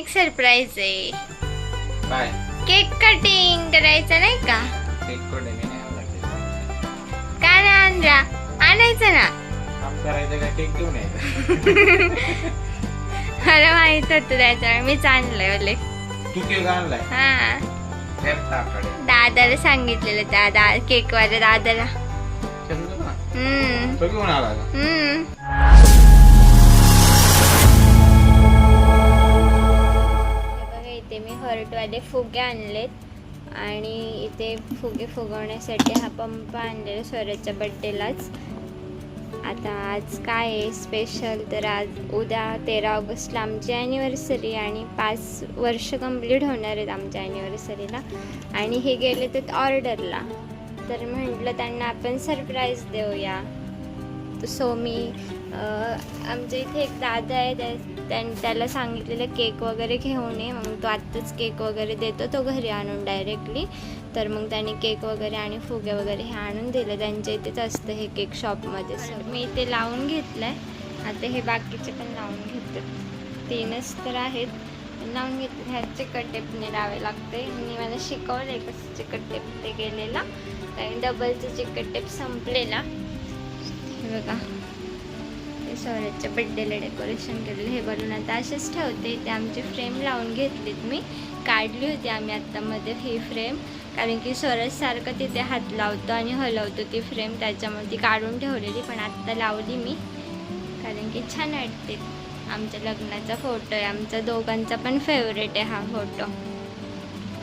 एक सरप्राईज आहे. काय? केक कटिंग करायचं नाही का? केककडे मी नाही आवडत. का नाही आणला आणायचं ना? काम करायचं का? केक घेऊन यायचं. मला माहीत होतं त्याच्यामुळे मीच आणलंय बोले तू केक आणलाय? हा. दादाला सांगितलेलं दादा केक वाल्या दादाला. ना? हम्म. तो घेऊन आला का? हम्म. फुगे आणलेत. आणि इथे फुगे फुगवण्यासाठी हा पंप आणलेला स्वराजच्या बड्डेलाच आता आज काय आहे? स्पेशल तर आज उद्या तेरा ऑगस्टला आमची ॲनिव्हर्सरी आणि पाच वर्ष कंप्लीट होणार आहेत आमच्या ॲनिव्हर्सरीला आणि हे गेले तर ऑर्डरला तर म्हटलं त्यांना आपण सरप्राईज देऊया. सो मी आमच्या इथे एक दादा आहे त्या- त्यां त्याला सांगितलेलं केक वगैरे घेऊन ये. मग तो आत्ताच केक वगैरे देतो तो घरी आणून डायरेक्टली तर मग त्याने केक वगैरे आणि फुगे वगैरे हे आणून दिले. त्यांच्या इथेच असतं हे केक शॉपमध्ये. मी इथे लावून घेतलं आहे आता हे बाकीचे पण लावून घेते. तीनच तर आहेत. लावून घेतले ह्या कटेपने टेपने लावे लागते. मी मला शिकवलं आहे कसं चिकट टेप ते गेलेला आणि डबलचं चिकट टेप संपलेला. हे बघा. ते स्वराजच्या बड्डेला डेकोरेशन केलेलं हे बलून आता असेच ठेवते. ते आमची फ्रेम लावून घेतलीत मी. काढली होती आम्ही आत्तामध्ये ही फ्रेम कारण की स्वराज सारखं तिथे हात लावतो आणि हलवतो ती फ्रेम त्याच्यामध्ये ती काढून ठेवलेली पण आत्ता लावली मी. कारण की छान वाटते. आमच्या लग्नाचा फोटो आहे. आमचा दोघांचा पण फेवरेट आहे हा फोटो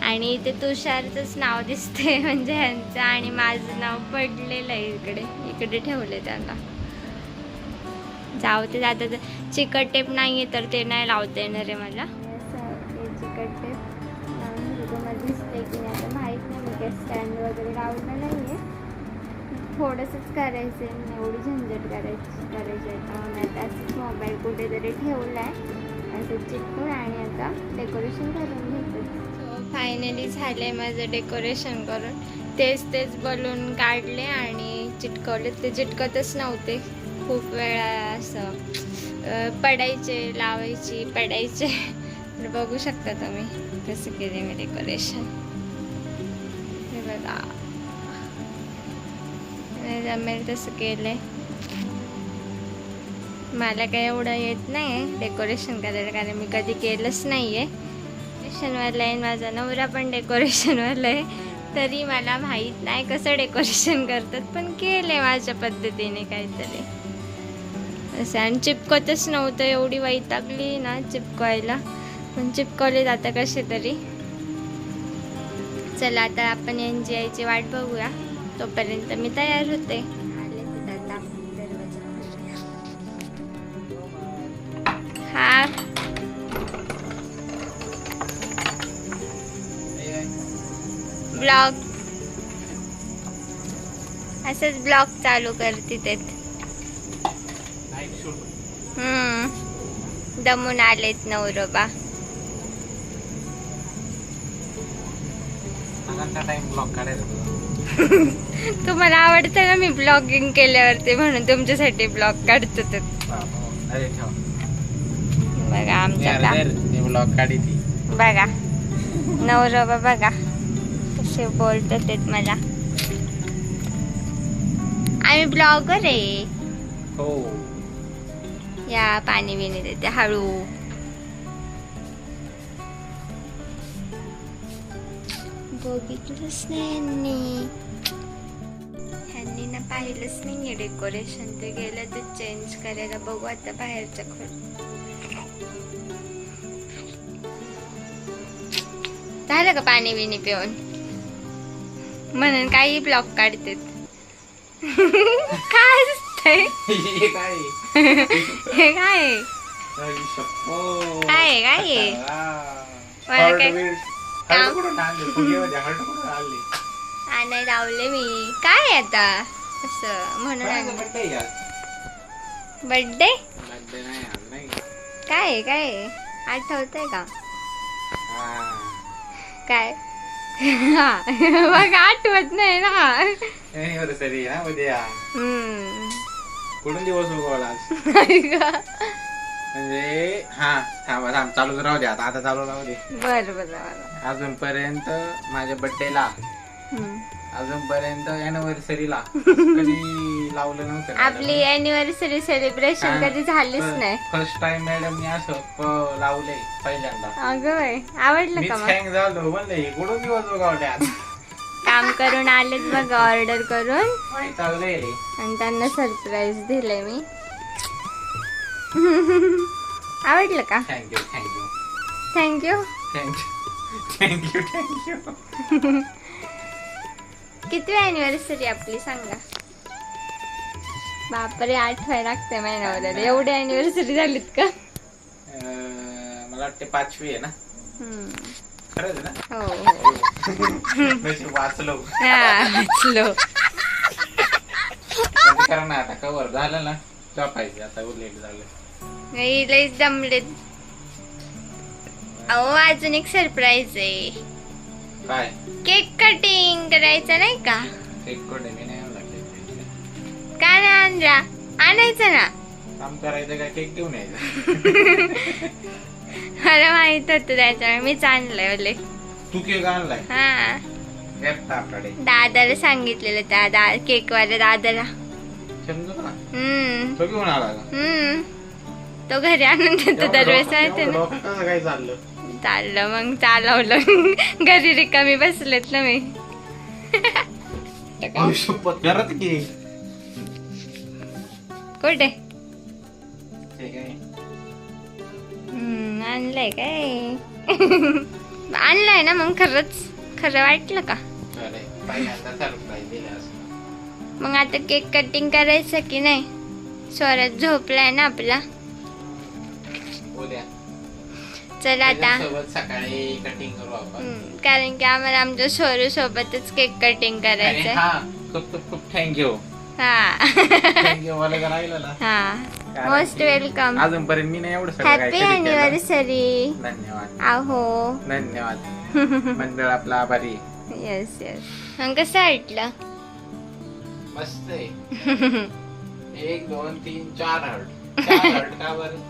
आणि इथे तुषारचंच नाव दिसते म्हणजे ह्यांचं. आणि माझं नाव पडलेलं आहे इकडे. इकडे ठेवले त्याला जाऊ ते आता तर चिकट टेप नाही आहे तर ते नाही लावता येणार आहे मला. चिकट टेप मला दिसतंय की नाही. आता माहीत नाही मी काय स्टँड वगैरे लावलं नाही आहे थोडंसंच करायचं आहे. एवढी झंझट करायची करायची आहे. त्यामुळे आता असंच मोबाईल कुठेतरी ठेवला आहे असं चिटकून आणि आता डेकोरेशन करून घेतो. फायनली झालं आहे माझं डेकोरेशन करून. तेच तेच बलून काढले आणि चिटकवले. ते चिटकतच नव्हते. खूप वेळा असं पडायचे लावायची पडायचे. तर बघू शकता तुम्ही कसं केले मी डेकोरेशन. हे बघा. नाही जमेल तसं केलंय. मला काही एवढं येत नाही डेकोरेशन करायला कारण मी कधी केलंच नाही आहे डेकोरेशनवाला आहे. माझा नवरा पण डेकोरेशनवाला आहे. तरी मला माहीत नाही कसं डेकोरेशन करतात पण केले माझ्या पद्धतीने काहीतरी. असं आणि चिपकतच नव्हतं एवढी वैतागली ना चिपकवायला. पण चिपकवले जातं कसे तरी. चला आता आपण एन जी आयची वाट बघूया. तोपर्यंत मी तयार होते. आले दरवाजा हा. ब्लॉग. असंच ब्लॉग चालू करते ते हम्म. दमून आलेत नवरोबा. तुम्हाला आवडतं ना मी ब्लॉगिंग केल्यावरती म्हणून तुमच्यासाठी ब्लॉग काढतो तर? बघा आमच्या बघा. नवरोबा बघा. कसे बोलतात ते मला. आम्ही ब्लॉगर आहे. हो. या पाणी बिणी देते हळू. बघितलंच नाही यांनी. ह्यांनी ना पाहिलंच नाहीये डेकोरेशन ते गेलं तर चेंज करायला बघू आता बाहेरच्या खोल. झालं का पाणी बिणी पिऊन? म्हणून काही ब्लॉक काढतात काय दिसतंय हे काय हे काय. काय काय. मला काय-. काम? आणली? आणाय लावले मी काय आता असं म्हणून? बर्थडे. काय काय आहे? आठवतंय का. काय मग आठवत नाही ना. Anniversary आहे ना उद्या. कुठून दिवस उगवला नाही? म्हणजे हा थांबा थांब चालूच राहू दे आता आता चालू राहू दे. बर बर अजूनपर्यंत माझ्या हम्म. अजूनपर्यंत अॅनिव्हर्सरीला कधी लावलं नव्हतं आपली अॅनिव्हर्सरी सेलिब्रेशन कधी झालीच नाही. फर्स्ट टाइम मॅडमनी असं प- लावलंय पहिल्यांदा. अगं बाई, आवडलं मीच का मग? हँग झालो म्हणलं हे कुठून दिवस उगावल्या काम करून आलेत बघा ऑर्डर करून. चाललंय रे. आणि त्यांना सरप्राईज दिलंय मी. आवडलं का? Thank you thank you thank you thank you thank you thank you किती अॅनिव्हर्सरी आपली सांगा. बापरे आठवाय लागते महिन्यावर एवढी अॅनिव्हर्सरी झालीत का? मला वाटते पाचवी आहे ना. खरंच हो हो. वाचलो. हा वाचलो. पण करा ना आता कवर झालं ना झोपायचे आता लेट झालं. नाही लईच दमलेत. अहो अजून एक सरप्राईज आहे. काय? केक कटिंग करायचं नाही का? एक कोडे मी नाही आणला cake. का नाही आणला आणायचं ना? काम करायचं का? केक घेऊन यायचं. मला माहीत होतं त्याच्यामुळे मीच आणलंय ओले. तू केक आणलाय? हा. दादाला सांगितलेलं त्या दा केक वाल्या दादाला हम्म. तो हम्म. घरी आणून देतो दरवेळेस काय चाललं? चाललं मग चालवलं. घरी रिकामी बसलेत ना मी. की. कुठे? आणलंय काय? आणलंय ना मग खरंच. खरं वाटलं का? मग आता केक कटिंग करायचं की नाही? स्वरात झोपलाय ना आपला. चल आता. कारण की आम्हाला आमच्या स्वरू सोबतच केक कटिंग हा खूप खूप खूप थँक्यू हा. हा. मोस्ट वेलकम अजूनपर्यंत मी नाही एवढं हॅपी. अॅनिव्हर्सरी धन्यवाद. आहो. धन्यवाद. मंडळ आपला आभारी. येस येस मग कसं वाटलं? मस्त आहे. एक दोन तीन चार हर्ट. हर्ट का बरं?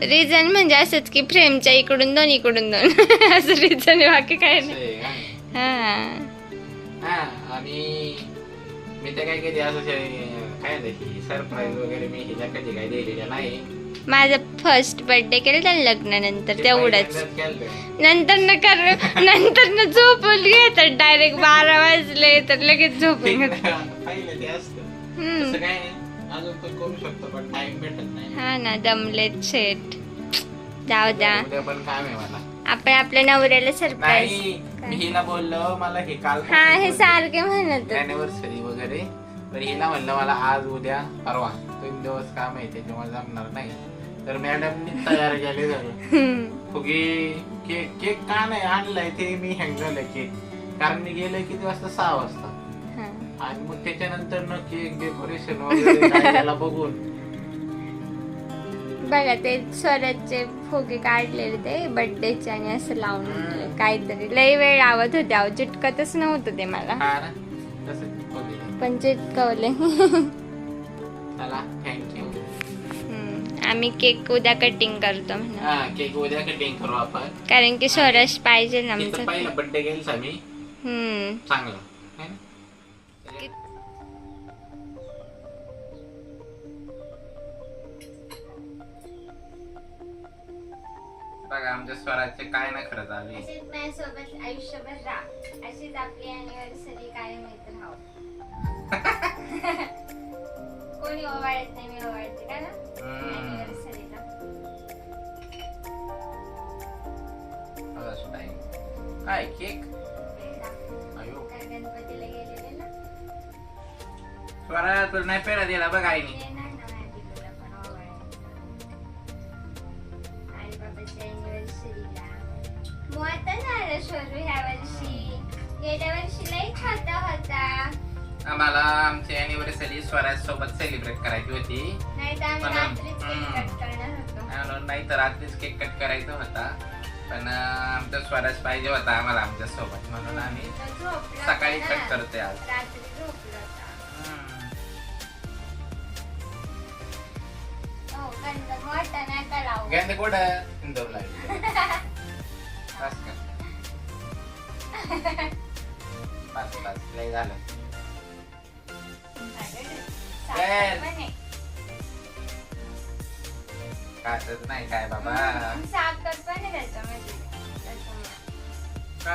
रिझन म्हणजे असंच की फ्रेमच्या इकडून दोन इकडून दोन. असं रिझन बाकी काय नाही? हा. हा. आणि मी तर काय कधी असं काय नाही सरप्राईज वगैरे मी हिला कधी काय दिलेलं नाही. माझा फर्स्ट बर्थडे केला लग्नानंतर ते तेवढंच. नंतर न कर नंतर न झोपून घेतात डायरेक्ट बारा वाजले तर लगेच झोपून घेतात पहिलं ते असतं. हम्म. तसं काय नाही. अजून पण करू शकतो पण टाइम भेटत नाही. हा ना दमलेत शेट जाऊ द्या. आपण आपल्या नवऱ्याला सरप्राईज मी हिला बोललो मला हे काल हा हे सारखे म्हणत अॅनिव्हर्सरी वगैरे. तर हिला म्हणलं मला आज उद्या परवा तीन दिवस काम आहे त्याच्यामुळे जमणार नाही. तर मॅडमनी तयार केले झालं फुगे केक केक का नाही आणलाय ते मी हँग झालंय केक. कारण मी गेलोय किती वाजता? सहा वाजता. आणि मग त्याच्यानंतर न केक डेकोरेशन वगैरे बघून. बघा ते स्वराजचे फुगे काढलेले ते बर्थडेचे आणि असं लावून. काहीतरी. लई वेळ लावत होते अहो चिटकतच नव्हतं ते मला. हा ना तसं बघितलं. पण चिटकवले. चला थँक्यू हम्म, आम्ही केक उद्या कटिंग करतो म्हणा हा केक उद्या कटिंग करू आपण. कारण की स्वराज पाहिजे ना तिथं आमचं. पहिला बर्थडे गेलचा मी हम्म. चांगला है ना? बघा आमच्या स्वराचे काय ना खरं अशीच माझ्यासोबत आयुष्यभर राहा. अशीच आपली अॅनिव्हर्सरी कायम येत कोणी ओवाळत नाही मी ओवाळते का ना अॅनिव्हर्सरीला काय केक? गणपतीला गेलेले ना. स्वरा तुला नाही पेढा दिला बघ आईने. आम्हाला आमची अॅनिव्हर्सरी स्वराज सोबत सेलिब्रेट करायची होती. नाही तर आम्ही पण- रात्रीच केक हम्म. कट करणार होतो. म्हणून नाही तर रात्रीच केक कट करायचा होता. पण अं, आमचा स्वराज पाहिजे होता आम्हाला आमच्यासोबत म्हणून आम्ही झोपला सकाळी होता कट ना. करते आज. रात्री झोपला होता. हम्म. कंद मोठं नका लावू गेंदे कुठं? इंदोर लागली बस का बस बस. लय झालं. काचच नाही काय बाबा साखर पण आहे त्याच्यामध्ये त्याच्यामुळे. का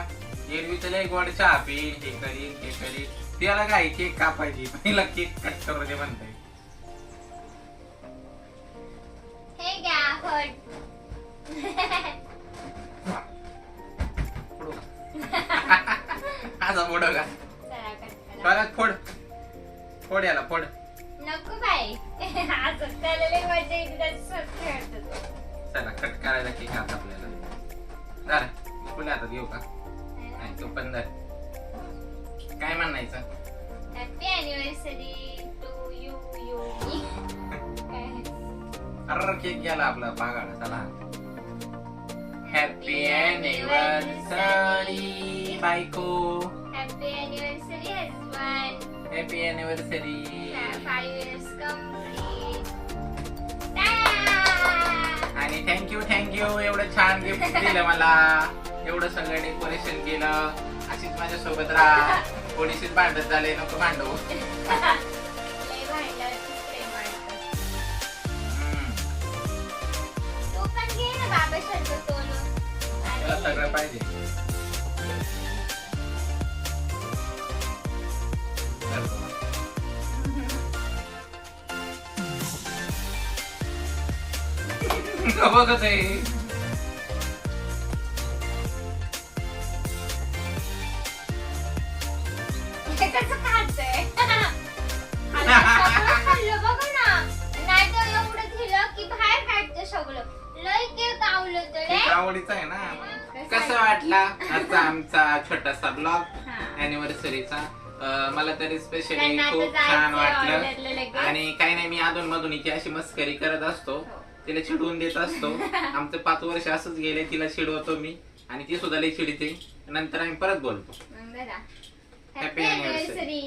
एरवी तर लय गोड चहा पी हे करी ते करी त्याला काय केक कापायची पहिला केक कट करू दे म्हणताय हे घ्या हट फोडू का? परत फोड फोड याला फोड नको बाई. असं त्याला लय मजा येते त्याच्यासोबत खेळतो. चला कट करायला केक आता आपल्याला. जरा फुले हातात घेऊ का? नाही तू पण धर. काय म्हणायचं? Happy anniversary to you you अरे केक गेला आपला पागाळा चला. हॅपी अॅनिव्हर्सरी बायको. Happy anniversary happy anniversary five years complete आणि थँक्यू थँक्यू एवढं छान गिफ्ट दिलं मला. एवढं सगळं डेकोरेशन केलं. अशीच माझ्या सोबत राहा. थोडीशीच भांडत झाले नको भांडू. लय भांडणाचं रे. केक आवडीचा आहे ना? कसं वाटला? आजचा आमचा छोटासा ब्लॉग. अॅनिव्हर्सरीचा मला तरी स्पेशली खूप छान वाटलं. आणि काही नाही मी अधून मधून हिची अशी मस्करी करत असतो. हो. तिला चिडवून देत असतो आमचं पाच वर्ष असंच गेले तिला चिडवतो मी आणि ती सुद्धा लई चिडते नंतर आम्ही परत बोलतो Happy anniversary.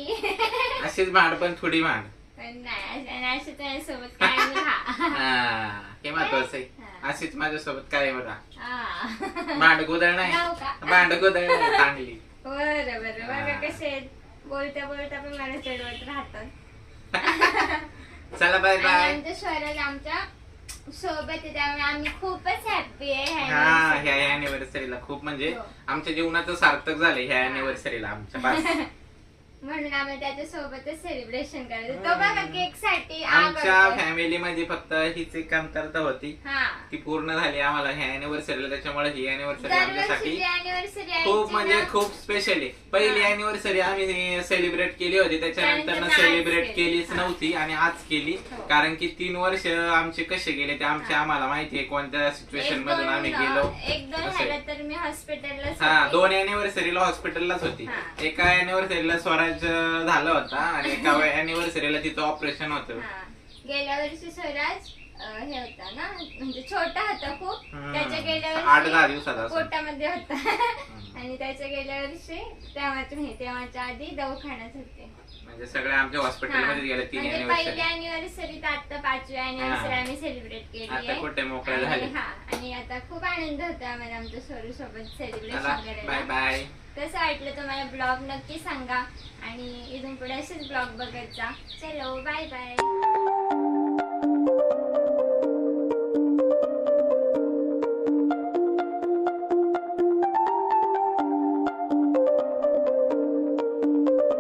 अशीच भांड पण थोडी भांड. हा, महत्वाचं आहे. अशीच माझ्यासोबत काय बघा. भांड गोदळ नाही? भांड गोदळ नाही चांगली बरं बरं बघा. कसे. बोलता बोलता पण मला चढवत राहतात चला बाय बाय आमच्या सोबत आहे त्यामुळे आम्ही खूपच हॅपी आहे हा anniversary ह्या. अॅनिव्हर्सरीला खूप म्हणजे हो. आमच्या जीवनाचं सार्थक झालं ह्या अॅनिव्हर्सरीला आमच्या बस म्हणून आम्ही सेलिब्रेशन करायचो तो बघा केकसाठी आमच्या फॅमिली मध्ये फक्त हीच एक कमतरता होती ती पूर्ण झाली आम्हाला ह्या अॅनिव्हर्सरीला त्याच्यामुळे ही अॅनिव्हर्सरी आमच्यासाठी खूप म्हणजे. खूप स्पेशल आहे पहिली. अॅनिव्हर्सरी आम्ही सेलिब्रेट केली होती त्याच्यानंतर सेलिब्रेट. केलीच. नव्हती आणि आज केली हो. कारण की तीन वर्ष आमचे कसे गेले ते आमचे. आम्हाला माहिती आहे कोणत्या सिच्युएशन मधून आम्ही गेलो एक दोन तर मी हॉस्पिटलला हा दोन अॅनिव्हर्सरीला हॉस्पिटललाच होती. एका अॅनिव्हर्सरीला स्वराज अं, झालं होता आणि एका अॅनिव्हर्सरीला तिचं ऑपरेशन होतं. गेल्या वर्षी स्वराज अं, हे होता ना म्हणजे छोटा होता खूप. हम्म. त्याच्या गेल्या आठ दहा वर्षी दिवसाचा. पोटामध्ये होता. आणि त्याच्या गेल्या वर्षी तेव्हाच्या नाही तेव्हाच्या आधी दवाखान्यात होते. म्हणजे सगळे आमच्या हॉस्पिटलमध्ये गेले तीन म्हणजे अॅनिव्हर्सरी पहिली अॅनिव्हर्सरी तर आता पाचवी अॅनिव्हर्सरी हा. आम्ही सेलिब्रेट केली आता कुठे मोकळे आणि झाले? हा आणि आता खूप आनंद होतो आम्हाला आमच्या सोरू सोबत चला सेलिब्रेशन बाय करायला बाय कसं वाटलं तुम्हाला ब्लॉग नक्की सांगा. आणि इथून पुढे असेच ब्लॉग बघत जा. चलो बाय बाय